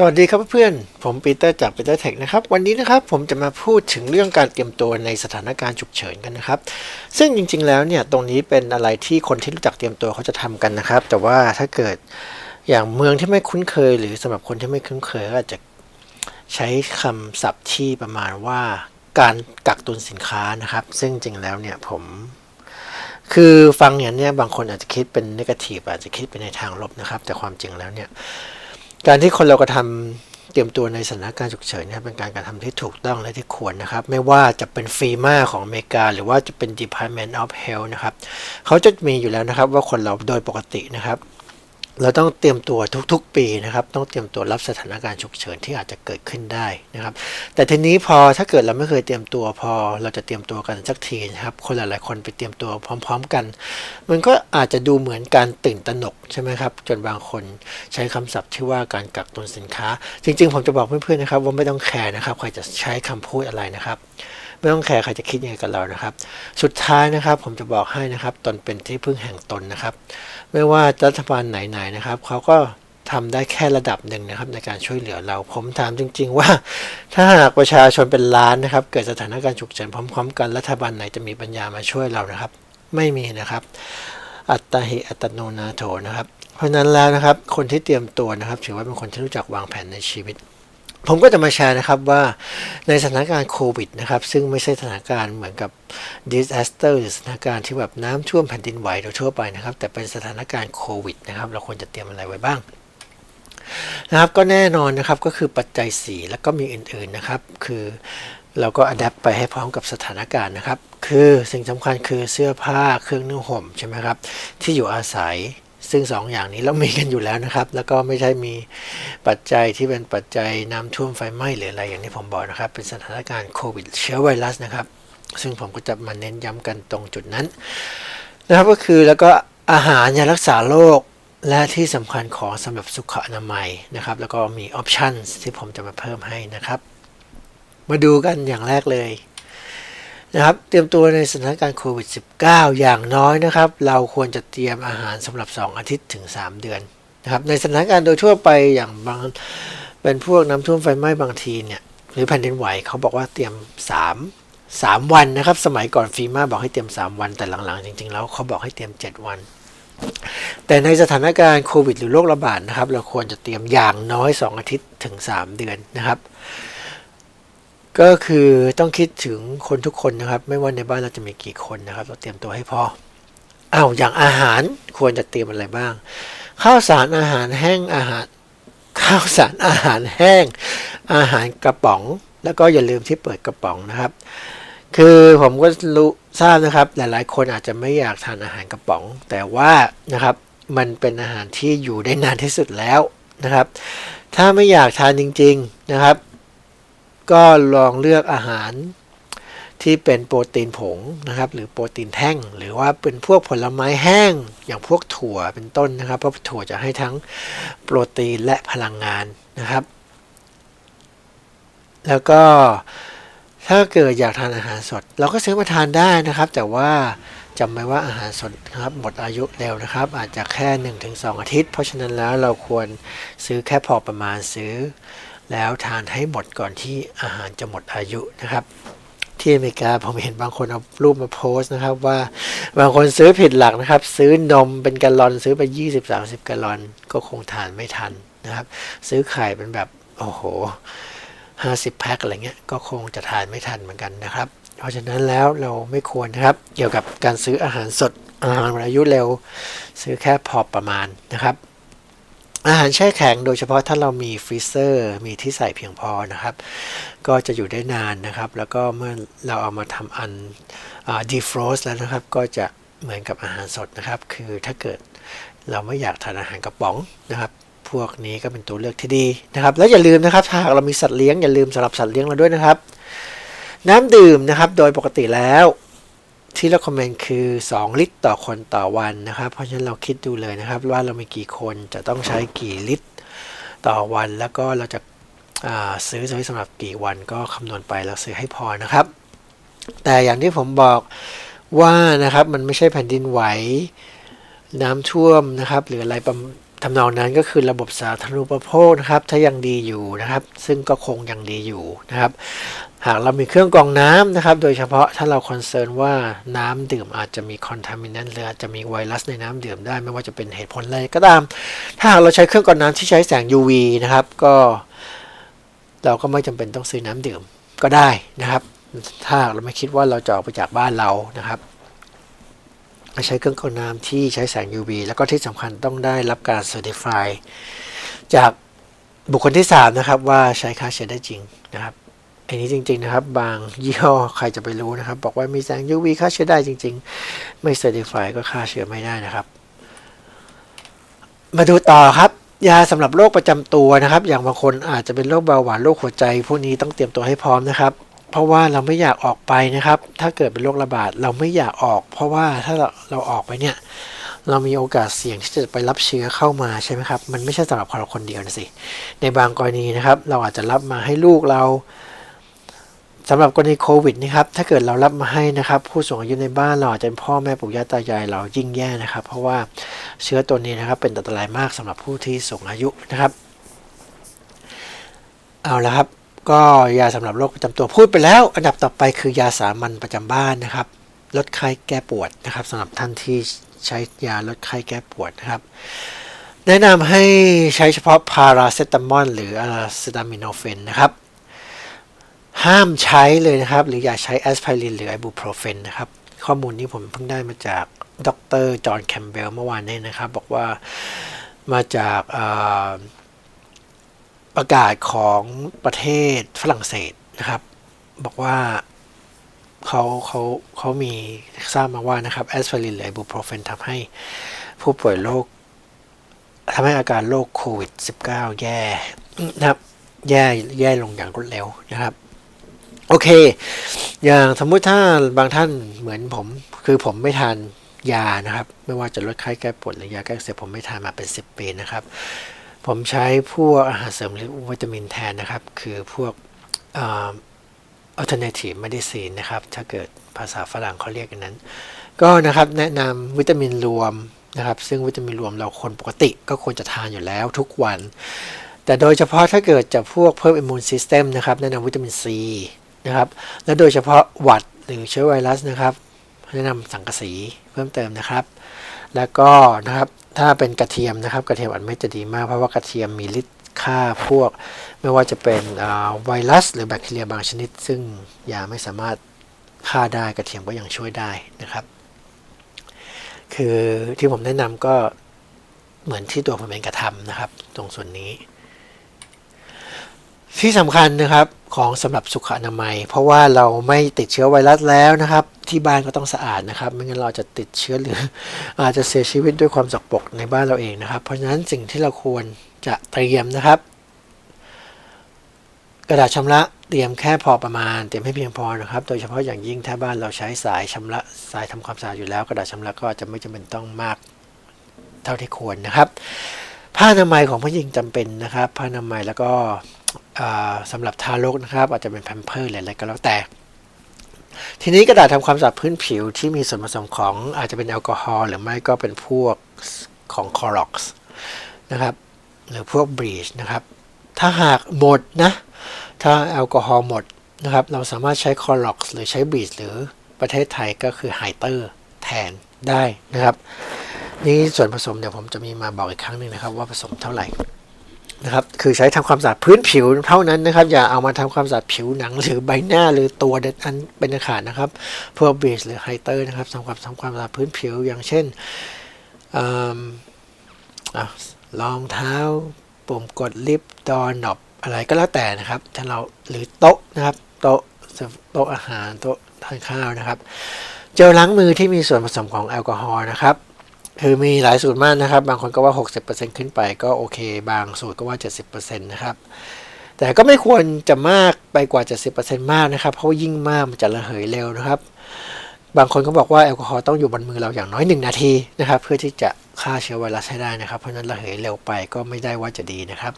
สวัสดีครับเพื่อนๆ ผมปีเตอร์จากปีเตอร์เทคนะครับ วันนี้นะครับผมจะมาพูดถึงเรื่องการเตรียมตัวในสถานการณ์ฉุกเฉินกันนะครับ ซึ่งจริง ๆ แล้วเนี่ยตรงนี้เป็นอะไรที่คนที่รู้จักเตรียมตัวเขาจะทำกันนะครับ แต่ว่าถ้าเกิดอย่างเมืองที่ไม่คุ้นเคย หรือสำหรับคนที่ไม่คุ้นเคยก็อาจจะใช้คำศัพท์ที่ประมาณว่าการกักตุนสินค้านะครับ ซึ่งจริงๆแล้วเนี่ยผมคือฟังอย่างเนี้ยบางคนอาจจะคิดเป็นนกาทีฟอาจจะคิดไปในทางลบนะครับ แต่ความจริงแล้วเนี่ย การที่คนเรากระทำเตรียมตัวในสถานการณ์ฉุกเฉินเนี่ยเป็นการกระทำที่ถูกต้องและที่ควรนะครับ ไม่ว่าจะเป็นฟีมาของอเมริกา หรือว่าจะเป็น Department of Health นะครับ เขาจะมีอยู่แล้วนะครับว่าคนเราโดยปกตินะครับ เราต้องเตรียมตัวทุกๆ ปีนะครับ ต้องเตรียมตัวรับสถานการณ์ฉุกเฉินที่อาจจะเกิดขึ้นได้นะครับ แต่ทีนี้พอถ้าเกิดเราไม่เคยเตรียมตัวพอเราจะเตรียมตัวกันสักทีนะครับ คนหลายๆคนไปเตรียมตัวพร้อม ๆ กัน มันก็อาจจะดูเหมือนการตื่นตระหนกใช่ไหมครับ จนบางคนใช้คำศัพท์ที่ว่าการกักตุนสินค้า จริง ๆ ผมจะบอกเพื่อนๆนะครับว่าไม่ต้องแคร์นะครับใครจะใช้คำพูดอะไรนะครับ ไม่ต้องแคร์ใครจะคิดยังไงกับเรานะครับ สุดท้ายนะครับผมจะบอกให้นะครับ ตนเป็นที่พึ่งแห่งตนนะครับ ไม่ว่ารัฐบาลไหนๆนะครับเขาก็ทำได้แค่ระดับหนึ่งนะครับในการช่วยเหลือเรา ผมถามจริง ๆ ว่า ถ้าหากประชาชนเป็นล้านนะครับ เกิดสถานการณ์ฉุกเฉินพร้อม ๆ กันรัฐบาลไหนจะมีปัญญามาช่วยเรานะครับ ไม่มีนะครับ อัตตาหิอัตโนนาโถนะครับ เพราะนั้นแล้วนะครับ คนที่เตรียมตัวนะครับ ถือว่าเป็นคนที่รู้จักวางแผนในชีวิต ผมก็จะมาแชร์นะครับว่าในสถานการณ์โควิดนะครับ ซึ่งไม่ใช่สถานการณ์เหมือนกับ disaster หรือสถานการณ์ที่แบบน้ำท่วมแผ่นดินไหวโดยทั่วไปนะครับ แต่เป็นสถานการณ์โควิดนะครับ เราควรจะเตรียมอะไรไว้บ้างนะครับก็แน่นอนนะครับก็คือปัจจัย 4 แล้วก็มีอื่นๆนะครับ คือเราก็อัดแอปไปให้พร้อมกับสถานการณ์นะครับ คือสิ่งสำคัญคือเสื้อผ้าเครื่องนุ่งห่มใช่ไหมครับ ที่อยู่อาศัย ซึ่ง2ออย่างนี้เรามีกันอยู่แล้วนะครับ แล้วก็ไม่ใช่มีปัจจัยที่เป็นปัจจัยน้ำท่วมไฟไหม้หรืออะไรอย่างที่ผมบอกนะครับ เป็นสถานการณ์โควิดเชื้อไวรัสนะครับ ซึ่งผมก็จะมาเน้นย้ำกันตรงจุดนั้นนะครับก็คือแล้วก็อาหารยารักษาโรคและที่สำคัญของสำหรับสุขอนามัยนะครับ แล้วก็มีออปชันที่ผมจะมาเพิ่มให้นะครับ มาดูกันอย่างแรกเลย นะครับเตรียมตัวในสถานการณ์โควิด -19 อย่างน้อยนะครับ เราควรจะเตรียมอาหารสำหรับ 2 อาทิตย์ถึง 3 เดือนนะครับในสถานการณ์โดยทั่วไปอย่างบางเป็นพวกน้ำท่วมไฟไหม้บางทีเนี่ยหรือแผ่นดินไหวเขาบอกว่าเตรียม 3 3 วันนะครับ สมัยก่อนฟีมาบอกให้เตรียม 3 วันแต่หลังๆ จริงๆ แล้วเขาบอกให้เตรียม 7 วัน แต่ในสถานการณ์โควิด หรือโรคระบาดนะครับ เราควรจะเตรียมอย่างน้อย 2 อาทิตย์ถึง 3 เดือนนะครับ ก็คือต้องคิดถึงคนทุกคนนะครับ ไม่ว่าในบ้านเราจะมีกี่คนนะครับ เราเตรียมตัวให้พออ้าวอย่างอาหารควรจะเตรียมอะไรบ้าง ข้าวสารอาหารแห้งอาหาร ข้าวสารอาหารแห้ง อาหารกระป๋อง แล้วก็อย่าลืมที่เปิดกระป๋องนะครับ คือผมก็รู้ทราบนะครับ หลายๆ คนอาจจะไม่อยากทานอาหารกระป๋อง แต่ว่านะครับมันเป็นอาหารที่อยู่ได้นานที่สุดแล้วนะครับ ถ้าไม่อยากทานจริง ๆนะครับ ก็ลองเลือกอาหารที่เป็นโปรตีนผงนะครับ หรือโปรตีนแท่ง หรือว่าเป็นพวกผลไม้แห้ง อย่างพวกถั่วเป็นต้นนะครับ เพราะถั่วจะให้ทั้งโปรตีนและพลังงานนะครับ แล้วก็ถ้าเกิดอยากทานอาหารสด เราก็ซื้อมาทานได้นะครับ แต่ว่าจำไว้ว่าอาหารสดนะครับหมดอายุเร็วนะครับ อาจจะแค่ 1-2 อาทิตย์ เพราะฉะนั้นแล้วเราควรซื้อแค่พอประมาณซื้อ แล้วทานให้หมดก่อนที่อาหารจะหมดอายุนะครับ ที่อเมริกาผมเห็นบางคนเอารูปมาโพสต์นะครับ ว่าบางคนซื้อผิดหลักนะครับ ซื้อนมเป็นกลลอนซื้อไป 20-30กลลอนก็คงทานไม่ทันนะครับ ซื้อไข่เป็นแบบโอ้โห 50 แพ็คอะไรเงี้ยก็คงจะทานไม่ทันเหมือนกันนะครับ เพราะฉะนั้นแล้วเราไม่ควรนะครับ เกี่ยวกับการซื้ออาหารสดอาหารอายุเร็ว ซื้อแค่พอประมาณนะครับ อาหารแช่แข็งโดยเฉพาะถ้าเรามีฟรีเซอร์มีที่ใส่เพียงพอนะครับ ก็จะอยู่ได้นานนะครับ แล้วก็เมื่อเราเอามาทำอันดีฟรอสแล้วนะครับ ก็จะเหมือนกับอาหารสดนะครับ คือถ้าเกิดเราไม่อยากทานอาหารกระป๋องนะครับ พวกนี้ก็เป็นตัวเลือกที่ดีนะครับ แล้วอย่าลืมนะครับ ถ้าหากเรามีสัตว์เลี้ยงอย่าลืมสำหรับสัตว์เลี้ยงเราด้วยนะครับ น้ำดื่มนะครับ โดยปกติแล้ว ที่เราคอมเมนต์คือ 2 ลิตรต่อคนต่อวันนะครับ เพราะฉะนั้นเราคิดดูเลยนะครับ ว่าเรามีกี่คนจะต้องใช้กี่ลิตรต่อวัน แล้วก็เราจะซื้อไว้สำหรับกี่วันก็คำนวณไปแล้วซื้อให้พอนะครับ แต่อย่างที่ผมบอกว่านะครับมันไม่ใช่แผ่นดินไหวน้ำท่วมนะครับ หรืออะไรทำนองนั้นก็คือระบบสาธารณูปโภคนะครับ ถ้ายังดีอยู่นะครับ ซึ่งก็คงยังดีอยู่นะครับ หากเรามีเครื่องกรองน้ำนะครับ โดยเฉพาะถ้าเราคอนเซิร์นว่าน้ำดื่มอาจจะมีคอนทามินันนหรืออาจจะมีไวรัสในน้ำดื่มได้ ไม่ว่าจะเป็นเหตุผลอะไรก็ตาม ถ้าหากเราใช้เครื่องกรองน้ำที่ใช้แสง UV นะครับ ก็เราก็ไม่จำเป็นต้องซื้อน้ำดื่มก็ได้นะครับ ถ้าหากเราไม่คิดว่าเราจะออกไปจากบ้านเรานะครับใช้เครื่องกรองน้ำที่ใช้แสง UV แล้วก็ที่สำคัญต้องได้รับการ Certify จากบุคคลที่ 3 นะครับว่าใช้ฆ่าเชื้อได้จริงนะครับ อันนี้จริง ๆ นะครับ บางยี่ห้อใครจะไปรู้นะครับ บอกว่ามีแสง UV ฆ่าเชื้อได้จริง ๆ ไม่ Certify ก็ฆ่าเชื้อไม่ได้นะครับ มาดูต่อครับยาสำหรับโรคประจำตัวนะครับ อย่างบางคนอาจจะเป็นโรคเบาหวานโรคหัวใจ พวกนี้ต้องเตรียมตัวให้พร้อมนะครับ เพราะว่าเราไม่อยากออกไปนะครับ ถ้าเกิดเป็นโรคระบาดเราไม่อยากออก เพราะว่าถ้าเราเราออกไปเนี่ย เรามีโอกาสเสี่ยงที่จะไปรับเชื้อเข้ามาใช่ไหมครับ มันไม่ใช่สำหรับเราคนเดียวนะสิ ในบางกรณีนะครับ เราอาจจะรับมาให้ลูกเรา สำหรับกรณีโควิดนะครับถ้าเกิดเรารับมาให้นะครับผู้สูงอายุในบ้านเราอาจจะเป็นพ่อแม่ปู่ย่าตายายเรายิ่งแย่นะครับ เพราะว่าเชื้อตัวนี้นะครับเป็นอันตรายมากสำหรับผู้ที่สูงอายุนะครับ เอาละครับ ก็ยาสำหรับโรคประจำตัวพูดไปแล้ว อันดับต่อไปคือยาสามัญประจำบ้านนะครับลดไข้แก้ปวดนะครับสำหรับท่านที่ใช้ยาลดไข้แก้ปวดนะครับแนะนำให้ใช้เฉพาะพาราเซตามอลหรืออะเซตามิโนเฟนนะครับ ห้ามใช้เลยนะครับ หรืออย่าใช้แอสไพรินหรือไอบูโปรเฟนนะครับ ข้อมูลนี้ผมเพิ่งได้มาจากดรจอห์นแคมเบลเมื่อวานนี้นะครับ บอกว่ามาจากประกาศของประเทศฝรั่งเศสนะครับ บอกว่าเขาเขาเขามีทราบมาว่านะครับแอสไพรินหรือไอบูโปรเฟนทำให้ผู้ป่วยโรคทำให้อาการโรคโควิด -19 แย่นะครับ แย่แย่ลงอย่างรวดเร็วนะครับ โอเค อย่างสมมุติถ้าบางท่านเหมือนผม คือผมไม่ทานยานะครับ ไม่ว่าจะลดไข้แก้ปวดหรือยาแก้เสบผมไม่ทานมาเป็น 10 ปีนะครับ ผมใช้พวกอาหารเสริมหรือวิตามินแทนนะครับ คือพวกอ่อ alternative medicine นะครับ ถ้าเกิดภาษาฝรั่งเขาเรียกกันนั้น ก็นะครับแนะนำวิตามินรวมนะครับ ซึ่งวิตามินรวมเราคนปกติก็ควรจะทานอยู่แล้วทุกวัน แต่โดยเฉพาะถ้าเกิดจะพวกเพิ่มอิมมูนซิสเต็มนะครับ แนะนำวิตามินซี นะครับ และโดยเฉพาะหวัดหรือเชื้อไวรัสนะครับแนะนำสังกะสีเพิ่มเติมนะครับ แล้วก็นะครับถ้าเป็นกระเทียมนะครับ กระเทียมอันไม่จะดีมากเพราะว่ากระเทียมมีฤทธิ์ฆ่าพวก ไม่ว่าจะเป็นไวรัส หรือแบคทีเรียบางชนิด ซึ่งยาไม่สามารถฆ่าได้กระเทียมก็ยังช่วยได้นะครับ คือที่ผมแนะนำก็เหมือนที่ตัวผมเองกระทำนะครับ ตรงส่วนนี้ ที่สำคัญนะครับของสำหรับสุขอนามัย เพราะว่าเราไม่ติดเชื้อไวรัสแล้วนะครับ ที่บ้านก็ต้องสะอาดนะครับ ไม่งั้นเราจะติดเชื้อหรือ อาจจะเสียชีวิตด้วยความสกปรกในบ้านเราเองนะครับ เพราะฉะนั้นสิ่งที่เราควรจะเตรียมนะครับ กระดาษชำระเตรียมแค่พอประมาณ เตรียมให้เพียงพอนะครับ โดยเฉพาะอย่างยิ่งถ้าบ้านเราใช้สายชำระสายทำความสะอาดอยู่แล้ว กระดาษชำระก็อาจจะไม่จำเป็นต้องมากเท่าที่ควรนะครับผ้าอนามัยของผู้หญิงจำเป็นนะครับผ้าอนามัยแล้วก็ สำหรับทารกนะครับ อาจจะเป็นแพมเพิร์สอะไรก็แล้วแต่ ทีนี้กระดาษทำความสะอาดพื้นผิวที่มีส่วนผสมของอาจจะเป็นแอลกอฮอล์หรือไม่ก็เป็นพวกของคอร็อกซ์นะครับ หรือพวกบลีชนะครับ ถ้าหากหมดนะ ถ้าแอลกอฮอล์หมดนะครับ เราสามารถใช้คอร็อกซ์หรือใช้บลีชหรือประเทศไทยก็คือไฮเตอร์แทนได้นะครับ นี่ส่วนผสมเดี๋ยวผมจะมีมาบอกอีกครั้งหนึ่งนะครับ ว่าผสมเท่าไหร่ นะครับคือใช้ทำความสะอาดพื้นผิวเท่านั้นนะครับ อย่าเอามาทำความสะอาดผิวหนังหรือใบหน้าหรือตัวเด็ดอันเป็นอาขาดนะครับพวกเบสหรือไฮเตอร์นะครับทำความทำความสะอาดพื้นผิวอย่างเช่นอืมอะรองเท้าปุ่มกดลิฟต์ดอร์นอบอะไรก็แล้วแต่นะครับถ้าเราหรือโต๊ะนะครับโต๊ะโต๊ะอาหารโต๊ะทานข้าวนะครับ เจลล้างมือที่มีส่วนผสมของแอลกอฮอล์นะครับ คือมีหลายสูตรมากนะครับ บางคนก็ว่า 60%ขึ้นไปก็โอเค บางสูตรก็ว่า 70%นะครับ แต่ก็ไม่ควรจะมากไปกว่า 70%มากนะครับ เพราะว่ายิ่งมากมันจะระเหยเร็วนะครับ บางคนก็บอกว่าแอลกอฮอล์ต้องอยู่บนมือเราอย่างน้อย 1 นาทีนะครับ เพื่อที่จะฆ่าเชื้อไวรัสให้ได้นะครับ เพราะนั้นระเหยเร็วไปก็ไม่ได้ว่าจะดีนะครับ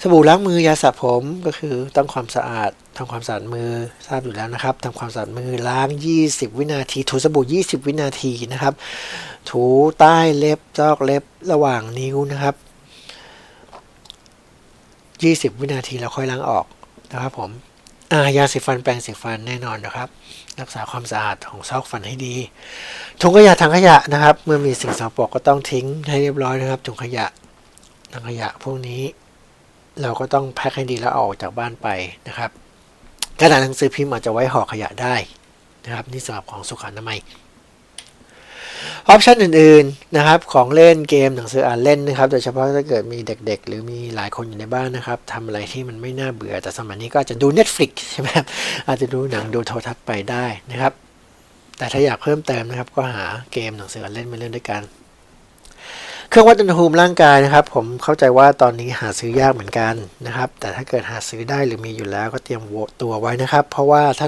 สบู่ล้างมือยาสระผมก็คือต้องความสะอาดทำความสะอาดมือทราบอยู่แล้วนะครับทำความสะอาดมือล้าง 20 วินาที ถูสบู่ 20 วินาทีนะครับ ถูใต้เล็บซอกเล็บระหว่างนิ้วนะครับ 20 วินาทีแล้วค่อยล้างออกนะครับผมายาสีฟันแปรงสีฟันแน่นอนนะครับ รักษาความสะอาดของซอกฟันให้ดีถุงขยะถังขยะนะครับ เมื่อมีสิ่งสกปรกก็ต้องทิ้งให้เรียบร้อยนะครับถุงขยะถังขยะพวกนี้ เราก็ต้องแพ็คให้ดีแล้วอออกจากบ้านไปนะครับกระดาษหนังสือพิมพ์อาจจะไว้ห่อขยะได้นะครับนี่สำหรับของสุขอนามัยออปชันอื่นๆนะครับของเล่นเกมหนังสืออ่านเล่นนะครับโดยเฉพาะถ้าเกิดมีเด็กๆ หรือมีหลายคนอยู่ในบ้านนะครับทำอะไรที่มันไม่น่าเบื่อแต่สมัยนี้ก็อาจจะดู Netflix ใช่ไหมครับอาจจะดูหนังดูโทรทัศน์ไปได้นะครับ แต่ถ้าอยากเพิ่มเติมนะครับ ก็หาเกมหนังสืออ่านเล่นมาเล่นด้วยกัน เครื่องวัดอุณหภูมิร่างกายนะครับ ผมเข้าใจว่าตอนนี้หาซื้อยากเหมือนกันนะครับ แต่ถ้าเกิดหาซื้อได้หรือมีอยู่แล้วก็เตรียมตัวไว้นะครับ เพราะว่าถ้า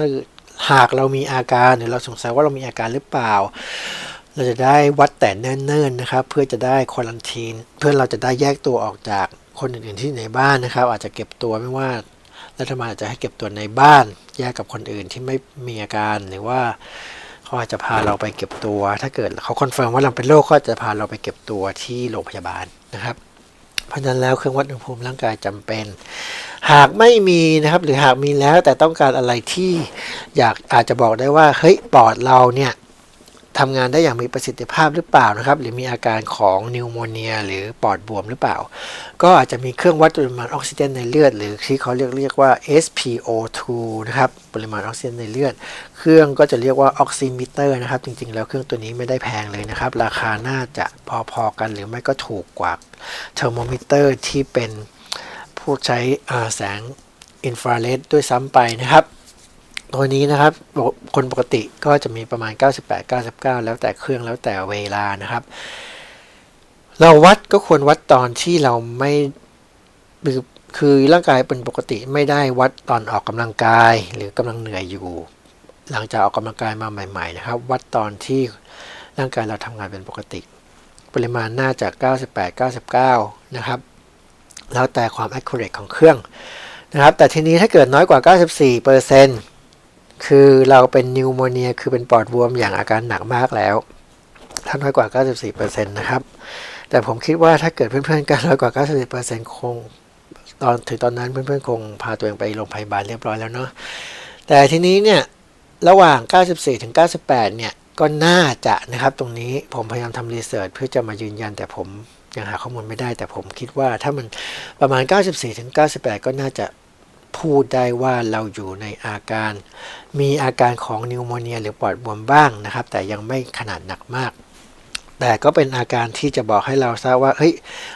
หากเรามีอาการหรือเราสงสัยว่าเรามีอาการหรือเปล่า เราจะได้วัดแต่เนิ่นๆนะครับ เพื่อจะได้ควอลันทีน เพื่อเราจะได้แยกตัวออกจากคนอื่นๆที่ในบ้านนะครับ อาจจะเก็บตัวไม่ว่ารัฐบาลอาจจะให้เก็บตัวในบ้าน แยกกับคนอื่นที่ไม่มีอาการหรือว่า เขาจะพาเราไปเก็บตัว ถ้าเกิดเขาคอนเฟิร์มว่าเราเป็นโรคก็จะพาเราไปเก็บตัวที่โรงพยาบาลนะครับ เพราะฉะนั้นแล้วเครื่องวัดอุณหภูมิร่างกายจำเป็น หากไม่มีนะครับหรือหากมีแล้วแต่ต้องการอะไรที่อยากอาจจะบอกได้ว่าเฮ้ยปอดเราเนี่ย ทำงานได้อย่างมีประสิทธิภาพหรือเปล่านะครับ หรือมีอาการของนิวโมเนีย หรือปอดบวมหรือเปล่า ก็อาจจะมีเครื่องวัดปริมาณออกซิเจนในเลือด หรือที่เขาเรียกเรียกว่า SpO2 นะครับปริมาณออกซิเจนในเลือด เครื่องก็จะเรียกว่าออกซิมิเตอร์นะครับ จริงๆ แล้วเครื่องตัวนี้ไม่ได้แพงเลยนะครับ ราคาน่าจะพอๆกันหรือไม่ก็ถูกกว่าเทอร์โมมิเตอร์ที่เป็นผู้ใช้แสงอินฟราเรดด้วยซ้ำไปนะครับ ตัวนี้นะครับ คนปกติก็จะมีประมาณ 98 99 แล้วแต่เครื่องแล้วแต่เวลานะครับ เราวัดก็ควรวัดตอนที่เราไม่คือคือร่างกายเป็นปกติไม่ได้วัดตอนออกกำลังกาย หรือกำลังเหนื่อยอยู่ หลังจากออกกำลังกายมาใหม่ๆนะครับ วัดตอนที่ร่างกายเราทำงานเป็นปกติ ปริมาณน่าจะ 98 99 นะครับ แล้วแต่ความ accurate ของเครื่องนะครับ แต่ทีนี้ถ้าเกิดน้อยกว่า 94เปอร์เซ็นต์ คือเราเป็นนิวโมเนีย คือเป็นปอดบวมอย่างอาการหนักมากแล้วถ้าน้อยกว่า 94%นะครับ แต่ผมคิดว่าถ้าเกิดเพื่อนๆกันน้อยกว่า 94%คงตอนถึงตอนนั้นเพื่อนๆคงพาตัวเองไปโรงพยาบาลเรียบร้อยแล้วเนาะ แต่ทีนี้เนี่ยระหว่าง 94 ถึง 98 เนี่ยก็น่าจะนะครับตรงนี้ผมพยายามทำรีเสิร์ชเพื่อจะมายืนยันแต่ผมยังหาข้อมูลไม่ได้ แต่ผมคิดว่าถ้ามันประมาณ 94 ถึง 98 ก็น่าจะ พูดได้ว่าเราอยู่ในอาการ มีอาการของนิวโมเนีย หรือปอดบวมบ้างนะครับ แต่ยังไม่ขนาดหนักมาก แต่ก็เป็นอาการที่จะบอกให้เราทราบว่าเฮ้ย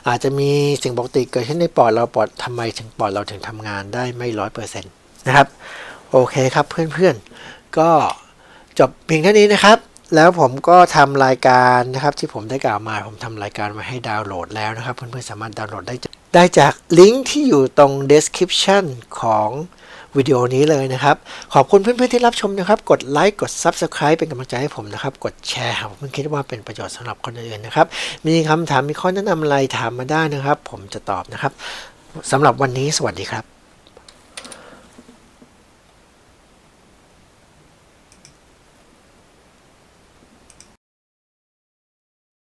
อาจจะมีสิ่งปกติเกิดขึ้นในปอดเราปอดทำไมถึงปอดเราถึงทำงานได้ไม่ร้อยเปอร์เซ็นต์นะครับโอเคครับเพื่อนๆ ก็จบเพียงเท่านี้นะครับ แล้วผมก็ทำรายการนะครับที่ผมได้กล่าวมาผมทำรายการไว้ให้ดาวน์โหลดแล้วนะครับ เพื่อนๆสามารถดาวน์โหลดได้ ได้จากลิงก์ที่อยู่ตรง description ของวิดีโอนี้เลยนะครับ ขอบคุณเพื่อนๆที่รับชมนะครับ กดไลค์กด Subscribe เป็นกำลังใจให้ผมนะครับ กดแชร์หากเพื่อนคิดว่าเป็นประโยชน์สำหรับคนอื่นนะครับ มีคำถามมีข้อแนะนำอะไรถามมาได้นะครับ ผมจะตอบนะครับสำหรับวันนี้สวัสดีครับ